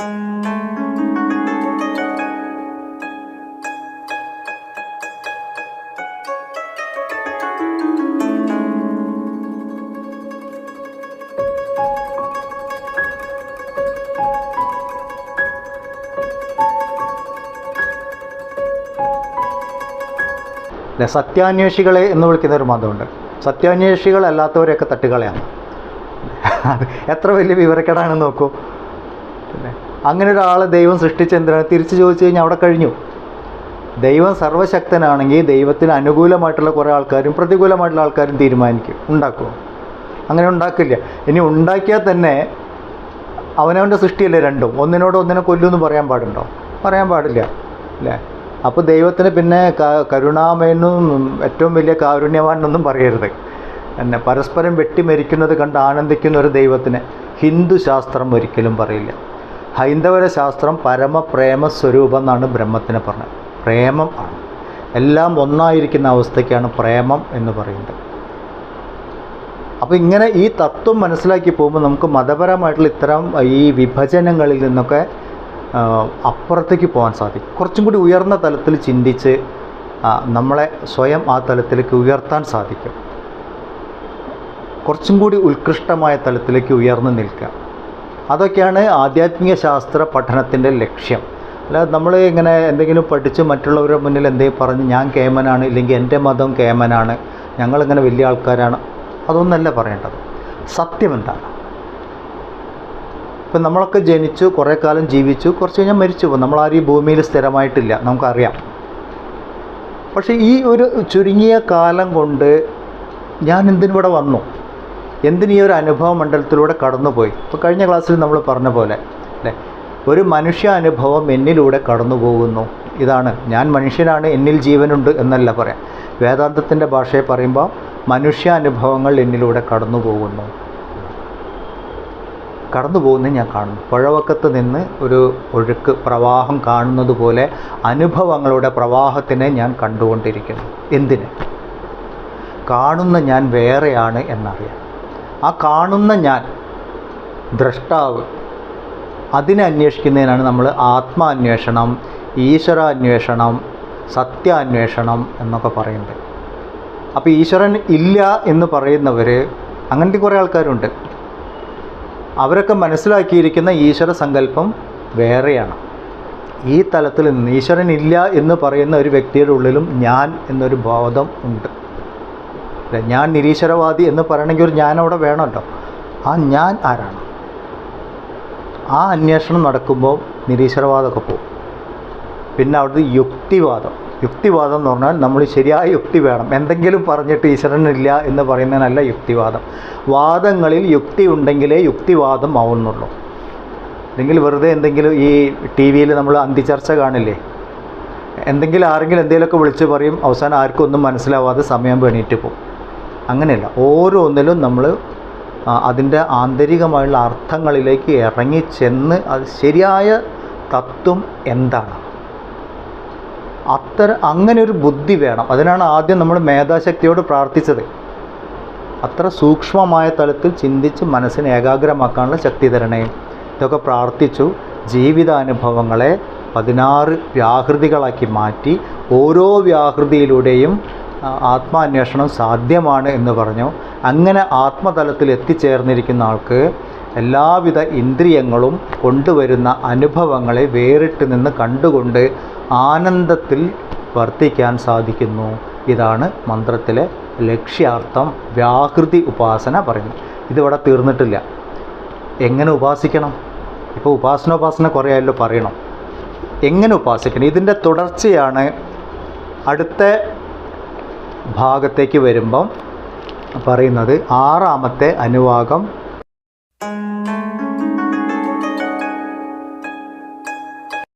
അല്ലെ സത്യാന്വേഷികളെ എന്ന് വിളിക്കുന്ന ഒരു മതമുണ്ട്. സത്യാന്വേഷികളല്ലാത്തവരെയൊക്കെ തട്ടുകളയാണ്. എത്ര വലിയ വിവരക്കേടാണെന്ന് നോക്കൂ. പിന്നെ അങ്ങനെ ഒരാളെ ദൈവം സൃഷ്ടിച്ച എന്തിനാണ്? തിരിച്ചു ചോദിച്ചു കഴിഞ്ഞാൽ അവിടെ കഴിഞ്ഞു. ദൈവം സർവശക്തനാണെങ്കിൽ ദൈവത്തിന് അനുകൂലമായിട്ടുള്ള കുറേ ആൾക്കാരും പ്രതികൂലമായിട്ടുള്ള ആൾക്കാരും തീരുമാനിക്കും. ഉണ്ടാക്കും അങ്ങനെ ഉണ്ടാക്കില്ല. ഇനി ഉണ്ടാക്കിയാൽ തന്നെ അവനവന്റെ സൃഷ്ടിയല്ലേ രണ്ടും. ഒന്നിനോട് ഒന്നിനെ കൊല്ലുമെന്ന് പറയാൻ പാടുണ്ടോ? പറയാൻ പാടില്ല. അല്ലേ? അപ്പോൾ ദൈവത്തിന് പിന്നെ ക- കരുണാമയനും ഏറ്റവും വലിയ കാരുണ്യവാനെന്നൊന്നും പറയരുത്. എന്നെ പരസ്പരം വെട്ടിമരിക്കുന്നത് കണ്ട് ആനന്ദിക്കുന്ന ഒരു ദൈവത്തിന് ഹിന്ദു ശാസ്ത്രം ഒരിക്കലും പറയില്ല. ഹൈന്ദവര ശാസ്ത്രം പരമപ്രേമ സ്വരൂപം എന്നാണ് ബ്രഹ്മത്തിനെ പറഞ്ഞത്. പ്രേമം ആണ്. എല്ലാം ഒന്നായിരിക്കുന്ന അവസ്ഥയ്ക്കാണ് പ്രേമം എന്ന് പറയുന്നത്. അപ്പോൾ ഇങ്ങനെ ഈ തത്വം മനസ്സിലാക്കി പോകുമ്പോൾ നമുക്ക് മതപരമായിട്ടുള്ള ഇത്തരം ഈ വിഭജനങ്ങളിൽ നിന്നൊക്കെ അപ്പുറത്തേക്ക് പോകാൻ സാധിക്കും. കുറച്ചും കൂടി ഉയർന്ന തലത്തിൽ ചിന്തിച്ച് നമ്മളെ സ്വയം ആ തലത്തിലേക്ക് ഉയർത്താൻ സാധിക്കും. കുറച്ചും കൂടി ഉത്കൃഷ്ടമായ തലത്തിലേക്ക് ഉയർന്നു നിൽക്കുക. അതൊക്കെയാണ് ആധ്യാത്മിക ശാസ്ത്ര പഠനത്തിന്റെ ലക്ഷ്യം. അല്ലാതെ നമ്മൾ ഇങ്ങനെ എന്തെങ്കിലും പഠിച്ച് മറ്റുള്ളവരുടെ മുന്നിൽ എന്തെങ്കിലും പറഞ്ഞ് ഞാൻ കേമനാണ് ഇല്ലെങ്കിൽ എന്റെ മതം കേമനാണ് ഞങ്ങളിങ്ങനെ വലിയ ആൾക്കാരാണ് അതൊന്നല്ല പറയേണ്ടത്. സത്യം എന്താണ്? ഇപ്പം നമ്മളൊക്കെ ജനിച്ചു കുറേ കാലം ജീവിച്ചു കുറച്ച് കഴിഞ്ഞാൽ മരിച്ചു പോകും. നമ്മളാരും ഈ ഭൂമിയിൽ സ്ഥിരമായിട്ടില്ല നമുക്കറിയാം. പക്ഷേ ഈ ഒരു ചുരുങ്ങിയ കാലം കൊണ്ട് ഞാൻ എന്തിനിവിടെ വന്നു? എന്തിനീ ഒരു അനുഭവ മണ്ഡലത്തിലൂടെ കടന്നുപോയി? ഇപ്പോൾ കഴിഞ്ഞ ക്ലാസ്സിൽ നമ്മൾ പറഞ്ഞ പോലെ അല്ലേ? ഒരു മനുഷ്യ അനുഭവം എന്നിലൂടെ കടന്നു പോകുന്നു ഇതാണ് ഞാൻ മനുഷ്യനാണ് എന്നിൽ ജീവനുണ്ട് എന്നല്ല പറയാം. വേദാന്തത്തിന്റെ ഭാഷയെ പറയുമ്പോൾ മനുഷ്യാനുഭവങ്ങൾ എന്നിലൂടെ കടന്നു പോകുന്നു കടന്നു പോകുന്നത് ഞാൻ കാണുന്നു. പുഴവക്കത്ത് നിന്ന് ഒരു ഒഴുക്ക് പ്രവാഹം കാണുന്നത് പോലെ അനുഭവങ്ങളുടെ പ്രവാഹത്തിനെ ഞാൻ കണ്ടുകൊണ്ടിരിക്കുന്നു. എന്തിന്? കാണുന്ന ഞാൻ വേറെയാണ് എന്നറിയാം. ആ കാണുന്ന ഞാൻ ദ്രഷ്ടാവ് അതിനെ അന്വേഷിക്കുന്നതിനാണ് നമ്മൾ ആത്മാന്വേഷണം ഈശ്വരാന്വേഷണം സത്യാന്വേഷണം എന്നൊക്കെ പറയുന്നത്. അപ്പോൾ ഈശ്വരൻ ഇല്ല എന്ന് പറയുന്നവർ അങ്ങനത്തെ കുറേ ആൾക്കാരുണ്ട്. അവരൊക്കെ മനസ്സിലാക്കിയിരിക്കുന്ന ഈശ്വര സങ്കല്പം വേറെയാണ്. ഈ തലത്തിൽ നിന്ന് ഈശ്വരൻ ഇല്ല എന്ന് പറയുന്ന ഒരു വ്യക്തിയുടെ ഉള്ളിലും ഞാൻ എന്നൊരു ബോധം ഉണ്ട്. ഞാൻ നിരീശ്വരവാദി എന്ന് പറയണമെങ്കിൽ ഒരു ഞാൻ അവിടെ വേണമല്ലോ. ആ ഞാൻ ആരാണ്? ആ അന്വേഷണം നടക്കുമ്പോൾ നിരീശ്വരവാദമൊക്കെ പോകും. പിന്നെ അവിടുത്തെ യുക്തിവാദം. യുക്തിവാദം എന്ന് പറഞ്ഞാൽ നമ്മൾ ശരിയായ യുക്തി വേണം. എന്തെങ്കിലും പറഞ്ഞിട്ട് ഈശ്വരനില്ല എന്ന് പറയുന്നതിനല്ല യുക്തിവാദം. വാദങ്ങളിൽ യുക്തി ഉണ്ടെങ്കിലേ യുക്തിവാദം ആവുന്നുള്ളൂ. അല്ലെങ്കിൽ വെറുതെ എന്തെങ്കിലും ഈ ടി വിയിൽ നമ്മൾ അന്തിചർച്ച കാണില്ലേ? എന്തെങ്കിലും ആരെങ്കിലും എന്തെങ്കിലുമൊക്കെ വിളിച്ച് പറയും. അവസാനം ആർക്കും ഒന്നും മനസ്സിലാവാതെ സമയം വേണിയിട്ട് പോകും. അങ്ങനെയല്ല. ഓരോന്നിലും നമ്മൾ അതിന്റെ ആന്തരികമായുള്ള അർത്ഥങ്ങളിലേക്ക് ഇറങ്ങി ചെന്ന് അത് ശരിയായ തത്വം എന്താണ്? അത്ര അങ്ങനെ ഒരു ബുദ്ധി വേണം. അതിനാണ് ആദ്യം നമ്മൾ മേധാശക്തിയോട് പ്രാർത്ഥിച്ചത്. അത്ര സൂക്ഷ്മമായ തലത്തിൽ ചിന്തിച്ച് മനസ്സിനെ ഏകാഗ്രമാക്കാനുള്ള ശക്തി തരണേ ഇതൊക്കെ പ്രാർത്ഥിച്ചു. ജീവിതാനുഭവങ്ങളെ പതിനാറ് വ്യാഹൃതികളാക്കി മാറ്റി ഓരോ വ്യാഹൃതിയിലൂടെയും ആത്മാന്വേഷണം സാധ്യമാണ് എന്ന് പറഞ്ഞു. അങ്ങനെ ആത്മതലത്തിൽ എത്തിച്ചേർന്നിരിക്കുന്ന ആൾക്ക് എല്ലാവിധ ഇന്ദ്രിയങ്ങളും കൊണ്ടുവരുന്ന അനുഭവങ്ങളെ വേറിട്ട് നിന്ന് കണ്ടുകൊണ്ട് ആനന്ദത്തിൽ വർത്തിക്കാൻ സാധിക്കുന്നു. ഇതാണ് മന്ത്രത്തിലെ ലക്ഷ്യാർത്ഥം. വ്യാകൃതി ഉപാസന പറയുന്നത് ഇതിവിടെ തീർന്നിട്ടില്ല. എങ്ങനെ ഉപാസിക്കണം? ഇപ്പോൾ ഉപാസനോപാസന കുറേ ആയല്ലോ പറയണം. എങ്ങനെ ഉപാസിക്കണം? ഇതിന്റെ തുടർച്ചയാണ് അടുത്ത ഭാഗത്തേക്ക് വരുമ്പം പറയുന്നത് ആറാമത്തെ അനുവാകം